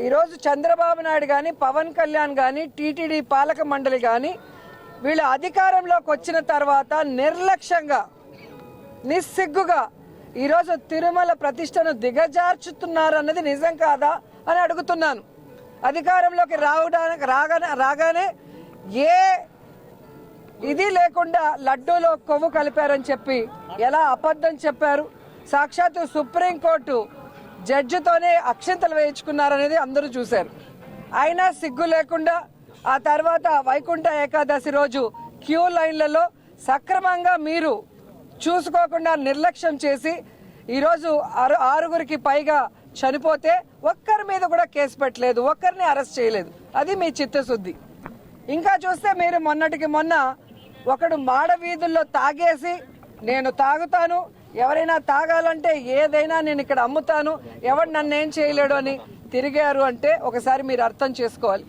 ఈరోజు చంద్రబాబు నాయుడు కానీ పవన్ కళ్యాణ్ కానీ టీటీడీ పాలక మండలి కానీ వీళ్ళు అధికారంలోకి వచ్చిన తర్వాత నిర్లక్ష్యంగా నిస్సిగ్గుగా ఈరోజు తిరుమల ప్రతిష్టను దిగజార్చుతున్నారు అన్నది నిజం కాదా అని అడుగుతున్నాను. అధికారంలోకి రావడానికి రాగానే రాగానే ఏ ఇది లేకుండా లడ్డూలో కొవ్వు కలిపారని చెప్పి ఎలా అబద్ధం చెప్పారు? సాక్షాత్తు సుప్రీంకోర్టు జడ్జితోనే అక్షంతలు వేయించుకున్నారనేది అందరూ చూశారు. అయినా సిగ్గు లేకుండా ఆ తర్వాత వైకుంఠ ఏకాదశి రోజు క్యూ లైన్లలో సక్రమంగా మీరు చూసుకోకుండా నిర్లక్ష్యం చేసి ఈరోజు ఆరు ఆరుగురికి పైగా చనిపోతే ఒక్కరి మీద కూడా కేసు పెట్టలేదు ఒక్కరిని అరెస్ట్ చేయలేదు. అది మీ చిత్తశుద్ధి. ఇంకా చూస్తే మీరు మొన్నటికి మొన్న ఒకడు మాడ వీధుల్లో తాగేసి నేను తాగుతాను ఎవరైనా తాగాలంటే ఏదైనా నేను ఇక్కడ అమ్ముతాను ఎవడు నన్ను ఏం చేయలేడు అని తిరిగారు అంటే ఒకసారి మీరు అర్థం చేసుకోవాలి.